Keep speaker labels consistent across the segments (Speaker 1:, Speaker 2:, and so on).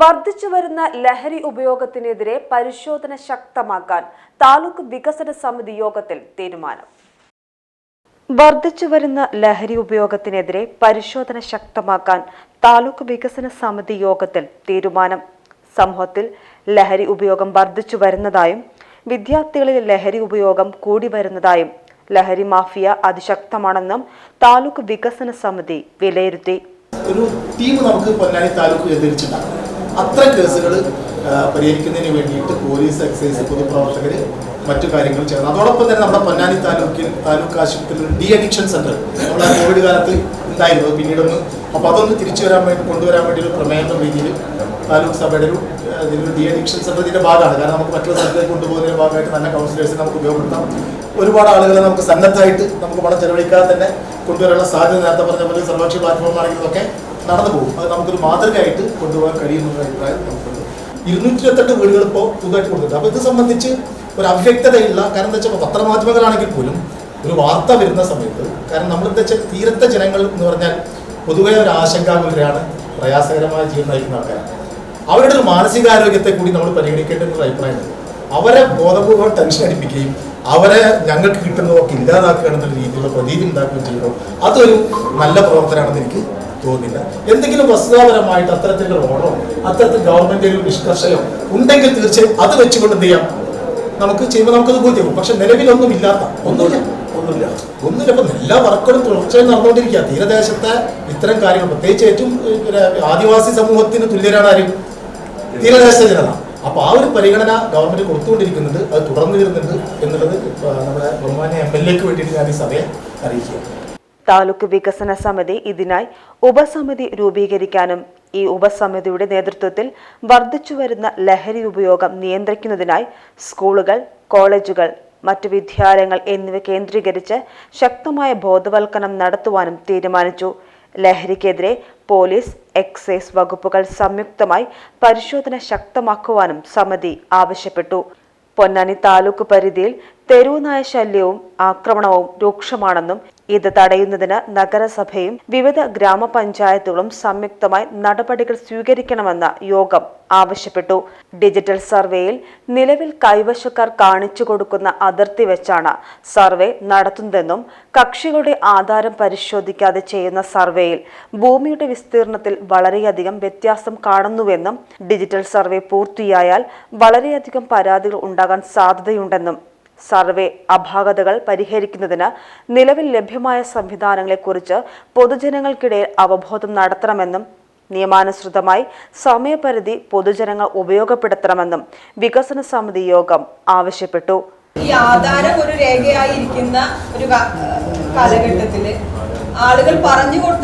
Speaker 1: വർദ്ധിച്ചു വരുന്ന ലഹരി ഉപയോഗത്തിനെതിരെ പരിശോധന ശക്തമാക്കാൻ താലൂക്ക് വികസന സമിതി യോഗത്തിൽ തീരുമാനം. വർദ്ധിച്ചു വരുന്ന ലഹരി ഉപയോഗത്തിനെതിരെ പരിശോധന ശക്തമാക്കാൻ താലൂക്ക് വികസന സമിതി യോഗത്തിൽ തീരുമാനം. സമൂഹത്തിൽ ലഹരി ഉപയോഗം വർദ്ധിച്ചു വരുന്നതായും വിദ്യാർത്ഥികളിൽ ലഹരി ഉപയോഗം കൂടി വരുന്നതായും ലഹരി മാഫിയ അതിശക്തമാണെന്നും താലൂക്ക് വികസന സമിതി വിലയിരുത്തി.
Speaker 2: ഒരു ടീം നമുക്ക് പൊന്നാനി താലൂക്ക് കേന്ദ്രീകരിച്ചിട്ടുണ്ടാകും അത്ര കേസുകൾ പരിഹരിക്കുന്നതിന് വേണ്ടിയിട്ട് പോലീസ് എക്സൈസ് പൊതുപ്രവർത്തകർ മറ്റു കാര്യങ്ങൾ ചെയ്യണം അതോടൊപ്പം തന്നെ നമ്മുടെ പൊന്നാനി താലൂക്കിൽ താലൂക്ക് ആശുപത്രിയിൽ ഡി അഡിക്ഷൻ സെന്റർ നമ്മുടെ കോവിഡ് കാലത്ത് ഉണ്ടായിരുന്നു. പിന്നീടൊന്ന് അപ്പോൾ അതൊന്ന് തിരിച്ചു വരാൻ വേണ്ടി കൊണ്ടുവരാൻ വേണ്ടി ഒരു പ്രമേയം എന്ന രീതിയിൽ താലൂക്ക് സഭയുടെ ഒരു ഇതിലൊരു ഡി അഡിക്ഷൻ സെന്റർ ഭാഗമാണ്. കാരണം നമുക്ക് മറ്റുള്ള സ്ഥലത്തേക്ക് കൊണ്ടുപോകുന്നതിന്റെ ഭാഗമായിട്ട് നല്ല കൗൺസിലേഴ്സിനെ നമുക്ക് ഉപയോഗപ്പെടുത്താം. ഒരുപാട് ആളുകളെ നമുക്ക് സന്നദ്ധമായിട്ട് നമുക്ക് പണം ചെലവഴിക്കാതെ തന്നെ കൊണ്ടുവരാനുള്ള സാധ്യത നേരത്തെ പറഞ്ഞ പോലെ സർവകക്ഷി പ്ലാറ്റ്ഫോം ആണെങ്കിലും ഒക്കെ നടന്നു പോകും അത് നമുക്കൊരു മാതൃകയായിട്ട് കൊണ്ടുപോകാൻ കഴിയുന്ന അഭിപ്രായം നമുക്കുണ്ട്. ഇരുന്നൂറ്റി ഇരുപത്തെട്ട് വീടുകൾ ഇപ്പോൾ പുതുതായിട്ട് കൊടുത്തിട്ടുണ്ട് അപ്പോൾ ഇത് സംബന്ധിച്ച് ഒരു അവ്യക്തതയുള്ള കാരണം എന്താ വെച്ചാൽ പത്രമാധ്യമങ്ങളാണെങ്കിൽ പോലും ഒരു വാർത്ത വരുന്ന സമയത്ത് കാരണം നമ്മൾ എന്താ വെച്ചാൽ തീരത്തെ ജനങ്ങൾ എന്ന് പറഞ്ഞാൽ പൊതുവെ ഒരു ആശങ്കാകുലരാണ് പ്രയാസകരമായ ജീവിതം നയിക്കുന്ന ആൾക്കാരാണ്. അവരുടെ ഒരു മാനസികാരോഗ്യത്തെ കൂടി നമ്മൾ പരിഗണിക്കേണ്ട ഒരു അഭിപ്രായമുണ്ട്. അവരെ ബോധപൂർവം ടെൻഷൻ അടിപ്പിക്കുകയും അവരെ ഞങ്ങൾക്ക് കിട്ടുന്നതൊക്കെ ഇല്ലാതാക്കുക എന്നുള്ള രീതിയിലുള്ള പ്രതീതി ഉണ്ടാക്കുകയും ചെയ്യുമ്പോൾ അതൊരു നല്ല പ്രവർത്തനമാണെന്ന് എനിക്ക് തോന്നുന്നില്ല. എന്തെങ്കിലും വസ്തുതാപരമായിട്ട് അത്തരത്തിലുള്ള റോഡോ അത്തരത്തിൽ ഗവൺമെന്റ് ഒരു നിഷ്കർഷയോ ഉണ്ടെങ്കിൽ തീർച്ചയായും അത് വെച്ചുകൊണ്ട് എന്ത് ചെയ്യാം? നമുക്ക് ചെയ്യുമ്പോൾ നമുക്കത് ബോധ്യമാവും പക്ഷെ നിലവിലൊന്നും ഇല്ലാത്ത ഒന്നുമില്ല. ഒന്നുമില്ല. ഒന്നുമില്ല. ഇപ്പം എല്ലാ വർക്കുകളും തുടർച്ചയായി നടന്നുകൊണ്ടിരിക്കുക തീരദേശത്തെ ഇത്തരം കാര്യങ്ങൾ പ്രത്യേകിച്ച് ഏറ്റവും ആദിവാസി സമൂഹത്തിന് തുല്യരാണ് ആരും? തീരദേശ ജനത. അപ്പൊ ആ ഒരു പരിഗണന ഗവൺമെന്റ് കൊടുത്തുകൊണ്ടിരിക്കുന്നുണ്ട് അത് തുടർന്നു വരുന്നുണ്ട് എന്നുള്ളത് നമ്മുടെ ബഹുമാന എം എൽ എക്ക് വേണ്ടിയിട്ട് ഞാൻ ഈ സഭയെ അറിയിക്കുക
Speaker 1: താലൂക്ക് വികസന സമിതി ഇതിനായി ഉപസമിതി രൂപീകരിക്കാനും ഈ ഉപസമിതിയുടെ നേതൃത്വത്തിൽ വർദ്ധിച്ചുവരുന്ന ലഹരി ഉപയോഗം നിയന്ത്രിക്കുന്നതിനായി സ്കൂളുകൾ കോളേജുകൾ മറ്റ് വിദ്യാലയങ്ങൾ എന്നിവ കേന്ദ്രീകരിച്ച് ശക്തമായ ബോധവൽക്കരണം നടത്തുവാനും തീരുമാനിച്ചു. ലഹരിക്കെതിരെ പോലീസ് എക്സൈസ് വകുപ്പുകൾ സംയുക്തമായി പരിശോധന ശക്തമാക്കുവാനും സമിതി ആവശ്യപ്പെട്ടു. പൊന്നാനി താലൂക്ക് പരിധിയിൽ തെരുവുനായ ശല്യവും ആക്രമണവും രൂക്ഷമാണെന്നും ഇത് തടയുന്നതിന് നഗരസഭയും വിവിധ ഗ്രാമപഞ്ചായത്തുകളും സംയുക്തമായി നടപടികൾ സ്വീകരിക്കണമെന്ന് യോഗം ആവശ്യപ്പെട്ടു. ഡിജിറ്റൽ സർവേയിൽ നിലവിൽ കൈവശക്കാർ കാണിച്ചു കൊടുക്കുന്ന അതിർത്തി വെച്ചാണ് സർവേ നടത്തുന്നതെന്നും കക്ഷികളുടെ ആധാരം പരിശോധിക്കാതെ ചെയ്യുന്ന സർവേയിൽ ഭൂമിയുടെ വിസ്തീർണത്തിൽ വളരെയധികം വ്യത്യാസം കാണുന്നുവെന്നും ഡിജിറ്റൽ സർവേ പൂർത്തിയായാൽ വളരെയധികം പരാതികൾ ഉണ്ടാകാൻ സാധ്യതയുണ്ടെന്നും സർവേ അപാകതകൾ പരിഹരിക്കുന്നതിന് നിലവിൽ ലഭ്യമായ സംവിധാനങ്ങളെക്കുറിച്ച് പൊതുജനങ്ങൾക്കിടയിൽ അവബോധം നടത്തണമെന്നും നിയമാനുസൃതമായി സമയപരിധി പൊതുജനങ്ങൾ ഉപയോഗപ്പെടുത്തണമെന്നും വികസന സമിതി യോഗം ആവശ്യപ്പെട്ടു.
Speaker 3: ഈ ആധാരം ഒരു രേഖയായിരിക്കുന്ന ഒരു കാലഘട്ടത്തിൽ ആളുകൾ പറഞ്ഞു ഒരു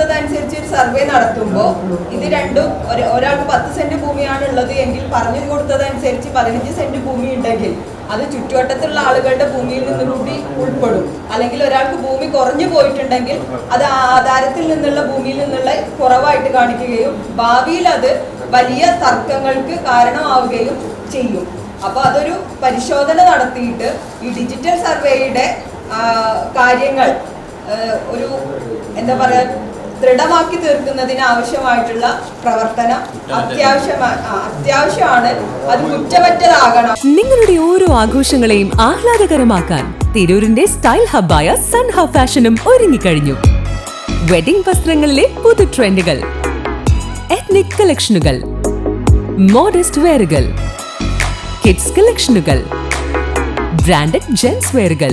Speaker 3: സർവേ നടത്തുമ്പോൾ ഇത് രണ്ടും ഒരു- ഒരാൾക്ക് പത്ത് സെന്റ് ഭൂമിയാണ് ഉള്ളത് എങ്കിൽ പറഞ്ഞു കൊടുത്തതനുസരിച്ച് പതിനഞ്ച് സെന്റ് ഭൂമി ഉണ്ടെങ്കിൽ അത് ചുറ്റുവട്ടത്തുള്ള ആളുകളുടെ ഭൂമിയിൽ നിന്ന് കൂടി ഉൾപ്പെടും. അല്ലെങ്കിൽ ഒരാൾക്ക് ഭൂമി കുറഞ്ഞു പോയിട്ടുണ്ടെങ്കിൽ അത് ആധാരത്തിൽ നിന്നുള്ള ഭൂമിയിൽ നിന്നുള്ള കുറവായിട്ട് കാണിക്കുകയും ഭാവിയിൽ അത് വലിയ തർക്കങ്ങൾക്ക് കാരണമാവുകയും ചെയ്യും. അപ്പൊ അതൊരു പരിശോധന നടത്തിയിട്ട് ഈ ഡിജിറ്റൽ സർവേയുടെ കാര്യങ്ങൾ ഒരു എന്താ പറയാ ദൃഢമാക്കി തീർക്കുന്നതിന് ആവശ്യമായിട്ടുള്ള പ്രവർത്തനം അത്യാവശ്യമാണ് അത്യാവശ്യമാണ്. അത് കുറ്റമറ്റതാകണം.
Speaker 4: നിങ്ങളുടെ ഓരോ ആഘോഷങ്ങളെയും ആഹ്ലാദകരമാക്കാൻ തിരൂരിന്റെ സ്റ്റൈൽ ഹബ്ബായ സൺ ഹബ് ഫാഷനും ഒരുങ്ങിക്കഴിഞ്ഞു. വെഡിംഗ് വസ്ത്രങ്ങളിലെ പുതു ട്രെൻഡുകൾ എത്നിക് കളക്ഷനുകൾ മോഡസ്റ്റ് വെയറുകൾ കിഡ്സ് കളക്ഷനുകൾ ബ്രാൻഡഡ് ജെൻസ് വെയറുകൾ